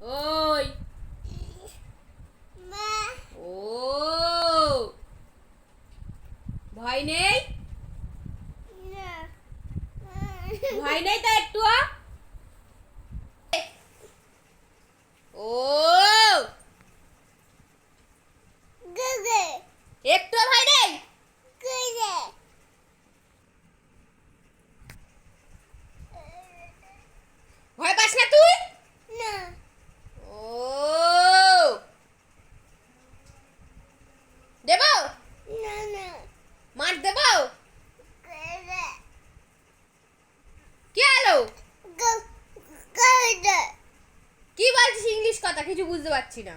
ওই। ও। ভয় নেই? ভয় নেই তো একটু ও একটু ভয় নেই ভয় পাস না তুই ও দেব মার দেব কি হলো কি বলছিস ইংলিশ কথা কিছু বুঝতে পারছি না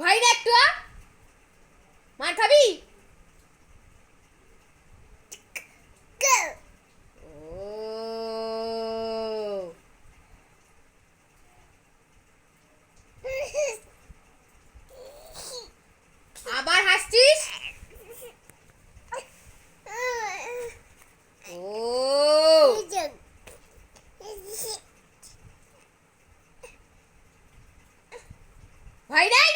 ভয় না একটু মার খাবি ও আবার হাসছিস ও ভয় নাই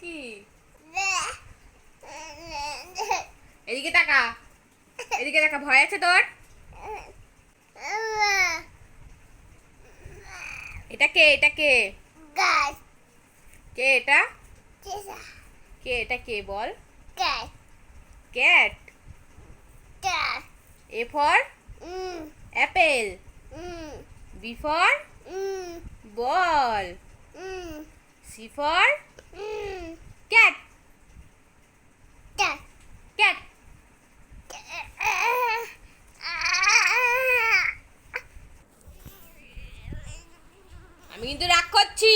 কি এদিকে তাকা এদিকে দেখা ভয় আছে তোর? এটা কে এটা কে? কে এটা? কে এটা কে বল? Cat. A for? Apple. B for? Ball. C for? Cat cat. আমি কিন্তু রাগ করছি।